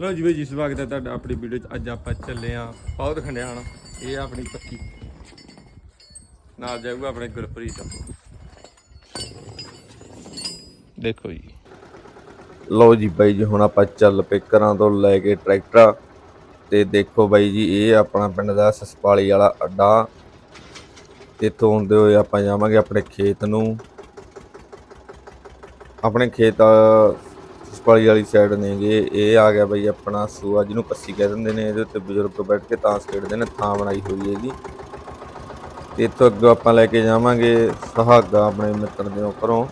ਲੋ ਜੀ ਜੀ, ਸਵਾਗਤ ਹੈ ਤੁਹਾਡਾ ਆਪਣੀ ਵੀਡੀਓ 'ਚ। ਅੱਜ ਆਪਾਂ ਚੱਲੇ ਆਂ ਬਹੁਤ ਖੰਡਿਆਣ। ਇਹ ਆ ਆਪਣੀ ਪੱਕੀ। ਨਾਲ ਜਾਊਗਾ ਆਪਣੇ ਗੁਰਪ੍ਰੀਤ। ਦੇਖੋ ਜੀ। ਲਓ ਜੀ ਬਾਈ ਜੀ, ਹੁਣ ਆਪਾਂ ਚੱਲ ਪਏ ਘਰਾਂ ਤੋਂ ਲੈ ਕੇ ਟਰੈਕਟਰ। ਤੇ ਦੇਖੋ ਬਾਈ ਜੀ, ਇਹ ਆਪਣਾ ਪਿੰਡ ਦਾ ਸਸਪਾਲੀ ਵਾਲਾ ਅੱਡਾ। ਇੱਥੋਂ ਹੁੰਦੇ ਹੋਏ ਆਪਾਂ ਜਾਵਾਂਗੇ ਆਪਣੇ ਖੇਤ ਨੂੰ। ਆਪਣੇ ਖੇਤ ਅਹ, ਵਾਲੀ ਸਾਈਡ ਨੇਗੇ ਇਹ ਆ ਗਿਆ ਬਈ ਆਪਣਾ ਸੂਆ ਜਿਹਨੂੰ ਪੱਸੀ ਕਹਿ ਦਿੰਦੇ ਨੇ ਇਹਦੇ ਉੱਤੇ ਬਜ਼ੁਰਗ ਬੈਠ ਕੇ ਤਾਂਸ ਖੇਡਦੇ ਨੇ ਥਾਂ ਬਣਾਈ ਹੋਈ ਹੈਗੀ ਤੇ ਇੱਥੋਂ ਅੱਗੇ ਆਪਾਂ ਲੈ ਕੇ ਜਾਵਾਂਗੇ ਸੁਹਾਗਾ ਆਪਣੇ ਮਿੱਤਰ ਦੇ ਘਰੋਂ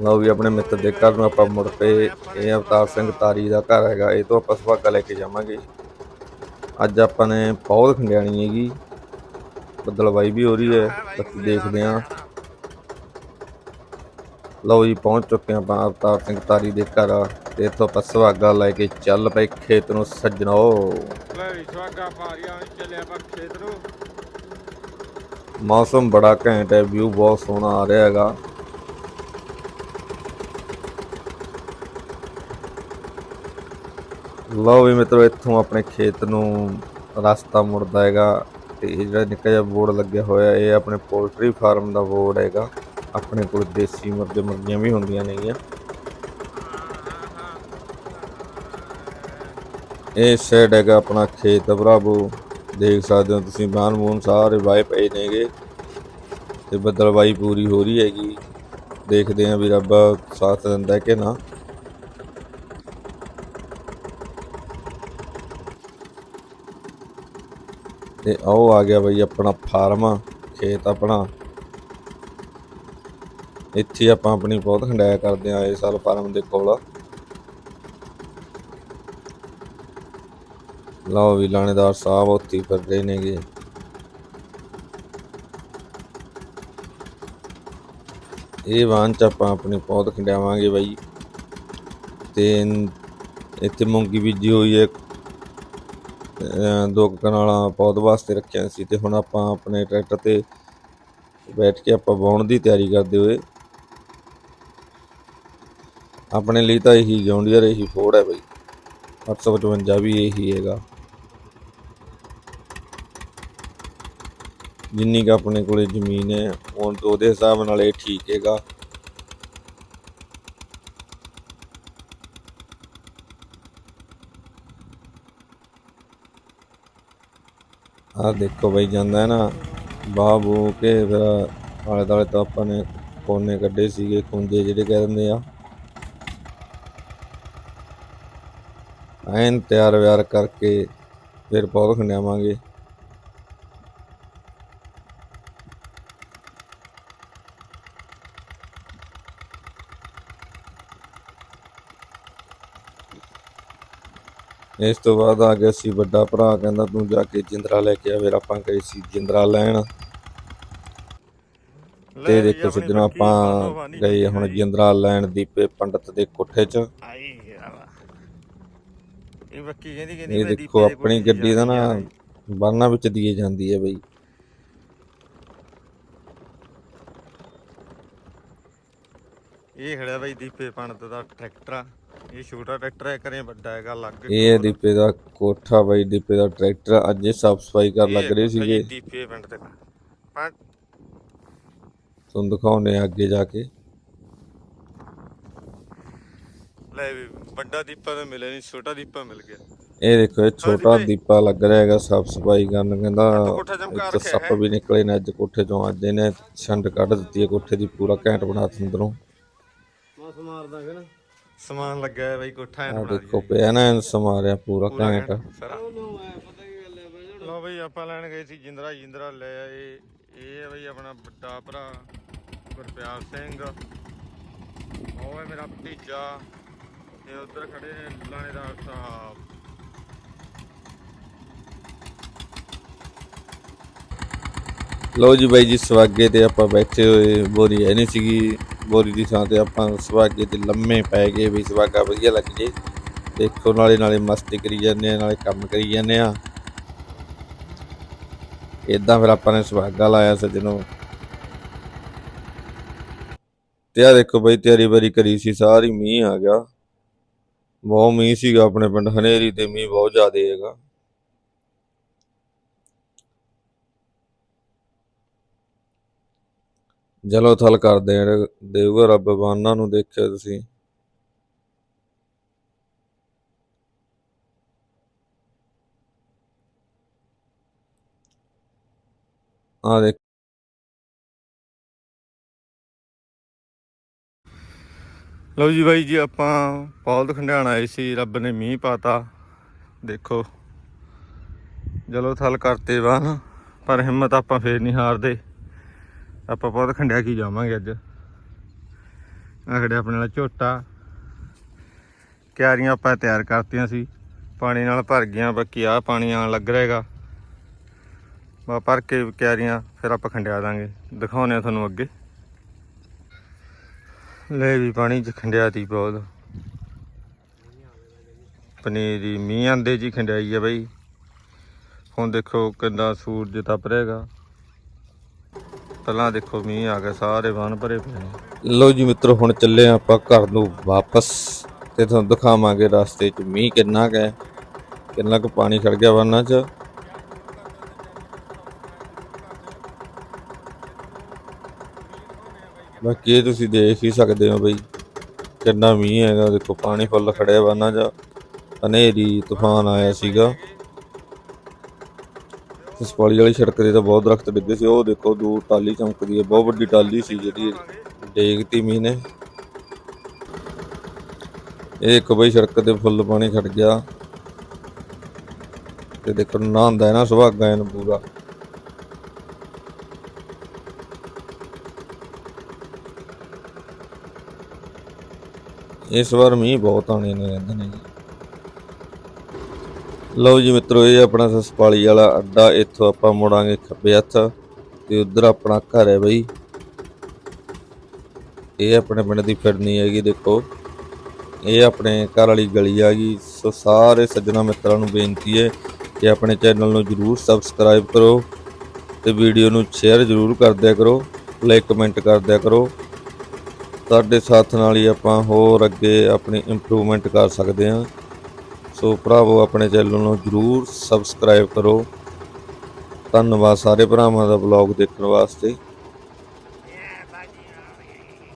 ਲਓ ਵੀ ਆਪਣੇ ਮਿੱਤਰ ਦੇ ਘਰ ਨੂੰ ਆਪਾਂ ਮੁੜ ਪਏ ਇਹ ਅਵਤਾਰ ਸਿੰਘ ਤਾਰੀ ਦਾ ਘਰ ਹੈਗਾ ਇਹ ਤੋਂ ਆਪਾਂ ਸੁਹਾਗਾ ਲੈ ਕੇ ਜਾਵਾਂਗੇ। ਅੱਜ ਆਪਾਂ ਨੇ ਬਹੁਤ ਖੰਡਿਆਣੀ ਹੈਗੀ ਬੱਦਲਵਾਈ ਵੀ ਹੋ ਰਹੀ ਹੈ ਬਾਕੀ ਦੇਖਦੇ ਹਾਂ। ਲਓ ਜੀ ਪਹੁੰਚ ਚੁੱਕੇ ਆਪਾਂ ਅਵਤਾਰ ਸਿੰਘ ਤਾਰੀ ਦੇ ਘਰ। ਤੇ ਇੱਥੋਂ ਆਪਾਂ ਸੁਹਾਗਾ ਲੈ ਕੇ ਚੱਲ ਪਏ ਖੇਤ ਨੂੰ ਸੱਜਣੋ। ਲੈ ਵੀ ਸਵਾਗਾ ਭਾਰੀਆਂ ਚੱਲੇ ਆਪਾਂ ਖੇਤ ਨੂੰ। ਮੌਸਮ ਬੜਾ ਘੈਂਟ ਹੈ ਵਿਊ ਬਹੁਤ ਸੋਹਣਾ ਆ ਰਿਹਾ ਹੈਗਾ। ਲਓ ਵੀ ਮਿੱਤਰੋ ਇੱਥੋਂ ਆਪਣੇ ਖੇਤ ਨੂੰ ਰਸਤਾ ਮੁੜਦਾ ਹੈਗਾ। ਤੇ ਇਹ ਜਿਹੜਾ ਨਿੱਕਾ ਜਿਹਾ ਬੋਰਡ ਲੱਗਿਆ ਹੋਇਆ ਇਹ ਆਪਣੇ ਪੋਲਟਰੀ ਫਾਰਮ ਦਾ ਬੋਰਡ ਹੈਗਾ। ਆਪਣੇ ਕੋਲ ਦੇਸੀ ਮੁਰਗੇ ਮੁਰਗੀਆਂ ਵੀ ਹੁੰਦੀਆਂ ਨੇਗੀਆਂ। ਇਹ ਸਾਈਡ ਹੈਗਾ ਆਪਣਾ ਖੇਤ ਭਰਾਵੋ। ਦੇਖ ਸਕਦੇ ਹੋ ਤੁਸੀਂ ਬਾਣ ਬੂਨ ਸਾਰੇ ਵਾਏ ਪਏ ਨੇਗੇ। ਤੇ ਬਦਲਵਾਈ ਪੂਰੀ ਹੋ ਰਹੀ ਹੈਗੀ। ਦੇਖਦੇ ਆਂ ਵੀ ਰੱਬ ਸਾਥ ਦਿੰਦਾ ਕਿ ਨਾ। ਤੇ ਆਓ ਆ ਗਿਆ ਬਈ ਆਪਣਾ ਫਾਰਮ, ਖੇਤ ਆਪਣਾ। ਇੱਥੇ ਆਪਾਂ ਆਪਣੀ ਬਹੁਤ ਖੰਡਾਇਆ ਕਰਦੇ ਆ ਇਸ ਸਾਲ ਫਾਰਮ ਦੇ ਕੋਲ। ਲਓ ਵੀ, ਲਾਣੇਦਾਰ ਸਾਹਿਬ ਉੱਥੇ ਹੀ ਫਿਰ ਰਹੇ ਨੇਗੇ। ਇਹ ਵਾਹਨ ਚ ਆਪਾਂ ਆਪਣੇ ਪੌਦ ਖੰਡਾਵਾਂਗੇ ਬਾਈ। ਤੇ ਇੱਥੇ ਮੂੰਗੀ ਬੀਜੀ ਹੋਈ ਹੈ। ਅਹ ਦੋ ਕੁ ਕਨਾਲਾਂ ਪੌਦ ਵਾਸਤੇ ਰੱਖਿਆ ਸੀ ਤੇ ਹੁਣ ਆਪਾਂ ਆਪਣੇ ਟਰੈਕਟਰ ਤੇ ਬੈਠ ਕੇ ਆਪਾਂ ਵਾਉਣ ਦੀ ਤਿਆਰੀ ਕਰਦੇ ਹੋਏ ਆਪਣੇ ਲਈ ਤਾਂ ਇਹੀ ਜੌਂਡੀਅਰ, ਇਹੀ ਫੋੜ ਹੈ ਬਾਈ। 855 ਵੀ ਇਹੀ ਹੈਗਾ। ਜਿੰਨੀ ਕੁ ਆਪਣੇ ਕੋਲੇ ਜ਼ਮੀਨ ਹੈ ਉਹ ਉਹਦੇ ਹਿਸਾਬ ਨਾਲ ਇਹ ਠੀਕ ਹੈਗਾ। ਆਹ ਦੇਖੋ ਬਈ, ਜਾਂਦਾ ਹੈ ਨਾ, ਬਾਹ ਬੂ ਕੇ ਫਿਰ ਆਲੇ ਦੁਆਲੇ ਤਾਂ ਆਪਾਂ ਨੇ ਕੋਨੇ ਕੱਢੇ ਸੀਗੇ ਕੁੰਜੇ ਜਿਹੜੇ ਕਹਿ ਦਿੰਦੇ ਆ। ਐਨ ਤਿਆਰ ਵਿਆਰ ਕਰਕੇ ਫਿਰ ਬਹੁਤ ਖੰਡਿਆਵਾਂਗੇ ਇਸ ਤੋਂ ਬਾਅਦ ਆ ਗਿਆ ਸੀ ਵੱਡਾ ਭਰਾ ਕਹਿੰਦਾ ਤੂੰ ਜਾ ਕੇ ਜਿੰਦਰਾ ਲੈ ਕੇ ਆ ਫਿਰ ਆਪਾਂ ਗਏ ਸੀ ਜਿੰਦਰਾ ਲੈਣ। ਤੇ ਦੇਖੋ ਸੱਜਣੋ ਆਪਾਂ ਗਏ ਹੁਣ ਜਿੰਦਰਾ ਲੈਣ ਦੀਪੇ ਪੰਡਤ ਦੇ ਕੋਠੇ 'ਚ। ਇਹ ਬੱਕੀ ਕਹਿੰਦੀ ਕਹਿੰਦੀ ਇਹ ਮੈਂ ਦੇਖੋ ਦੀਪੇ ਦੇ ਆਪਣੀ ਗੱਡੀ ਦਾ ਨਾ। ਬਰਨਾ ਵਿੱਚ ਦੀਏ ਜਾਂਦੀ ਹੈ ਬਈ। ਇਹ ਖੜਿਆ ਬਾਈ ਦੀਪੇ ਪੰਡਤ ਦਾ ਟਰੈਕਟਰ ਆ। ਇਹ ਛੋਟਾ ਟਰੈਕਟਰ ਹੈ ਕਰੇ ਵੱਡਾ ਹੈਗਾ ਲੱਗ ਇਹ ਹੈ ਦੀਪੇ ਦਾ ਕੋਠਾ ਬਈ ਦੀਪੇ ਦਾ ਟਰੈਕਟਰ। ਅੱਜ ਸਾਫ਼ ਸਫ਼ਾਈ ਕਰ ਲੱਗ ਰਹੇ ਸੀਗੇ। ਦੀਪੇ ਪਿੰਡ ਤੇ ਪੰਡ ਤੁਹਾਨੂੰ ਦਿਖਾਉਣੇ ਆ ਅੱਗੇ ਜਾ ਕੇ। ਲੈ ਵੀ ਵੱਡਾ ਦੀਪਾ ਤਾਂ ਮਿਲਿਆ ਨਹੀਂ ਛੋਟਾ ਦੀਪਾ ਮਿਲ ਗਿਆ। ਇਹ ਦੇਖੋ ਇਹ ਛੋਟਾ ਦੀਪਾ ਲੱਗ ਰਿਹਾ ਹੈਗਾ ਸਾਫ਼ ਸਫ਼ਾਈ ਕਰਨ ਕਹਿੰਦਾ ਕੋਠਾ ਚਮਕਾ ਇੱਥੇ ਰੱਖਿਆ ਸੱਪ ਵੀ ਨਿਕਲੇ ਨੇ ਅੱਜ ਕੋਠੇ ਚੋਂ ਅੱਜ ਇਹਨੇ ਛੰਡ ਕੱਢ ਦਿੱਤੀ ਹੈ ਕੋਠੇ ਦੀ ਪੂਰਾ ਘੈਂਟ ਬਣਾ ਦਿੱਤੀ ਅੰਦਰੋਂ। ਮਾਸ ਮਾਰ ਦਾਂਗੇ ਨਾ। ਸਮਾਨ ਲੱਗਾ ਹੈ ਬਾਈ ਕੋਠਾ ਆ ਬਣਾ ਦੇਖੋ ਪਿਆ ਨਾ ਇਹਨੂੰ ਸਮਾਰਿਆ ਪੂਰਾ ਘੈਂਟ। ਲੋ ਬਈ ਆਪਾਂ ਲੈਣ ਗਏ ਸੀ ਜਿੰਦਰਾ ਜਿੰਦਰਾ ਲੈ ਆਏ। ਇਹ ਹੈ ਬਈ ਆਪਣਾ ਵੱਡਾ ਭਰਾ ਗੁਰਪਿਆਰ ਸਿੰਘ। ਉਹ ਹੈ ਮੇਰਾ ਭਤੀਜਾ। ਤੇ ਉਧਰ ਖੜੇ ਨੇ ਲਾਣੇਦਾਰ ਸਾਹਿਬ ਲਓ ਜੀ ਬਾਈ ਜੀ, ਸਵਾਗੇ ਤੇ ਆਪਾਂ ਬੈਠੇ ਹੋਏ, ਬੋਰੀ ਹੈ ਨਹੀਂ ਸੀਗੀ। ਬੋਰੀ ਦੀ ਥਾਂ ਤੇ ਆਪਾਂ ਸਵਾਗੇ ਤੇ ਲੰਮੇ ਪੈ ਗਏ ਵੀ ਸਵਾਗਾ ਵਧੀਆ ਲੱਗ ਜੇ। ਦੇਖੋ, ਨਾਲੇ ਨਾਲੇ ਮਸਤੀ ਕਰੀ ਜਾਂਦੇ ਆ, ਨਾਲੇ ਕੰਮ ਕਰੀ ਜਾਂਦੇ ਆ। ਇਦਾਂ ਫਿਰ ਆਪਾਂ ਨੇ ਸਵਾਗਾ ਲਾਇਆ ਸੱਜਣੋ। ਤੇ ਆ ਦੇਖੋ ਬਈ, ਤਿਆਰੀ ਬਰੀ ਕਰੀ ਸੀ, ਸਾਰੀ ਮੀਂਹ ਆ ਗਿਆ। ਬਹੁਤ ਮੀਂਹ ਸੀਗਾ ਆਪਣੇ ਪਿੰਡ, ਹਨੇਰੀ ਤੇ ਮੀਂਹ ਬਹੁਤ ਜ਼ਿਆਦਾ ਹੈਗਾ। ਜਲੋ ਥਲ ਕਰ ਦੇਣ ਦੇਊਗਾ ਰੱਬ ਬਾਨਾਂ ਨੂੰ ਦੇਖਿਆ ਤੁਸੀਂ। ਆ ਦੇਖ ਲਓ ਜੀ ਬਾਈ ਜੀ, ਆਪਾਂ ਪੌਦ ਖੰਡਿਆਣ ਆਏ ਸੀ, ਰੱਬ ਨੇ ਮੀਂਹ ਪਾਤਾ। ਦੇਖੋ ਚਲੋ ਥਲ ਕਰਤੇ ਵਾਹ ਪਰ ਹਿੰਮਤ ਆਪਾਂ ਫੇਰ ਨਹੀਂ ਹਾਰਦੇ। ਆਪਾਂ ਬਹੁਤ ਖੰਡਿਆ ਕੀ ਜਾਵਾਂਗੇ ਅੱਜ? ਆਖੜੇ ਆਪਣੇ ਨਾਲ ਝੋਟਾ। ਕਿਆਰੀਆਂ ਆਪਾਂ ਤਿਆਰ ਕਰਤੀਆਂ ਸੀ। ਪਾਣੀ ਨਾਲ ਭਰ ਗਈਆਂ, ਬਾਕੀ ਆ ਪਾਣੀ ਆਣ ਲੱਗ ਰਹੇਗਾ ਬਾ, ਭਰ ਕੇ ਕਿਆਰੀਆਂ, ਫਿਰ ਆਪਾਂ ਖੰਡਿਆ ਦਾਂਗੇ। ਦਿਖਾਉਨੇ ਆ ਤੁਹਾਨੂੰ ਅੱਗੇ। ਲੈ ਵੀ ਪਾਣੀ ਚ ਖੰਡਿਆ ਤੀ ਬਹੁਤ। ਪਨੀਰੀ ਮੀਂਹ ਆਂਦੇ ਜੀ ਖੰਡਿਆਈ ਆ ਬਈ। ਹੁਣ ਦੇਖੋ ਕਿੰਨਾ ਸੂਰਜ ਤਪ ਰਿਹਾਗਾ। ਪਹਿਲਾਂ ਦੇਖੋ ਮੀਂਹ ਆ ਗਿਆ, ਸਾਰੇ ਵਨ ਭਰੇ ਪਏ ਨੇ। ਲੋ ਜੀ ਮਿੱਤਰੋ, ਹੁਣ ਚੱਲੇ ਹਾਂ ਆਪਾਂ ਘਰ ਨੂੰ ਵਾਪਸ ਤੇ ਤੁਹਾਨੂੰ ਦਿਖਾਵਾਂਗੇ ਰਸਤੇ 'ਚ ਮੀਂਹ ਕਿੰਨਾ ਕੁ ਹੈ, ਕਿੰਨਾ ਕੁ ਪਾਣੀ ਖੜ ਗਿਆ ਵਾਨਾਂ 'ਚ। ਬਾਕੀ ਇਹ ਤੁਸੀਂ ਦੇਖ ਹੀ ਸਕਦੇ ਹੋ ਬਈ, ਕਿੰਨਾ ਮੀਂਹ ਹੈਗਾ ਦੇਖੋ, ਪਾਣੀ ਫੁੱਲ ਖੜਿਆ ਵਾ ਨਾ 'ਚ ਹਨੇਰੀ, ਤੂਫਾਨ ਆਇਆ ਸੀਗਾ। ਇਸ ਪੌੜੀ ਵਾਲੀ ਸੜਕ ਤੇ ਤਾਂ ਬਹੁਤ ਦਰਖਤ ਡਿੱਗੇ ਸੀ। ਉਹ ਦੇਖੋ, ਦੂਰ ਟਾਲੀ ਚਮਕਦੀ ਹੈ। ਬਹੁਤ ਵੱਡੀ ਟਾਲੀ ਸੀ ਜਿਹੜੀ ਡੇਗਤੀ ਮੀਂਹ ਨੇ। ਇਹ ਇੱਕ ਬਈ, ਸੜਕ ਤੇ ਫੁੱਲ ਪਾਣੀ ਖੜ ਗਿਆ। ਤੇ ਦੇਖੋ, ਨਹਾਉਂਦਾ ਹੈ ਨਾ ਸੁਹਾਗਾ ਇਹਨੂੰ ਪੂਰਾ। ਇਸ ਵਾਰ ਮੀਂਹ ਬਹੁਤ ਆਣੇ ਨੇ ਰਹਿੰਦੇ ਨੇ ਜੀ। ਲਓ ਜੀ ਮਿੱਤਰੋ, ਇਹ ਆਪਣਾ ਸਸਪਾਲੀ ਵਾਲਾ ਅੱਡਾ, ਇੱਥੋਂ ਆਪਾਂ ਮੁੜਾਂਗੇ ਖੱਬੇ ਹੱਥ ਤੇ ਉਧਰ ਆਪਣਾ ਘਰ ਹੈ ਬਈ। ਇਹ ਆਪਣੇ ਪਿੰਡ ਦੀ ਫਿਰਨੀ ਹੈਗੀ, ਦੇਖੋ। ਇਹ ਆਪਣੇ ਘਰ ਵਾਲੀ ਗਲੀ ਆ ਗਈ। ਸੋ ਸਾਰੇ ਸੱਜਣਾ ਮਿੱਤਰਾਂ ਨੂੰ ਬੇਨਤੀ ਹੈ ਕਿ ਆਪਣੇ ਚੈਨਲ ਨੂੰ ਜਰੂਰ ਸਬਸਕ੍ਰਾਈਬ ਕਰੋ ਤੇ ਵੀਡੀਓ ਨੂੰ ਸ਼ੇਅਰ ਜਰੂਰ ਕਰ ਦਿਆ ਕਰੋ, ਲਾਈਕ ਕਮੈਂਟ ਕਰ ਦਿਆ ਕਰੋ। ਤੁਹਾਡੇ ਸਾਥ ਨਾਲ ਹੀ ਆਪਾਂ ਹੋਰ ਅੱਗੇ ਆਪਣੀ ਇੰਪਰੂਵਮੈਂਟ ਕਰ ਸਕਦੇ ਹਾਂ। ਸੋ ਭਰਾਵੋ, ਆਪਣੇ ਚੈਨਲ ਨੂੰ ਜਰੂਰ ਸਬਸਕ੍ਰਾਈਬ ਕਰੋ। ਧੰਨਵਾਦ ਸਾਰੇ ਭਰਾਵਾਂ ਦਾ ਵਲੌਗ ਦੇਖਣ ਵਾਸਤੇ।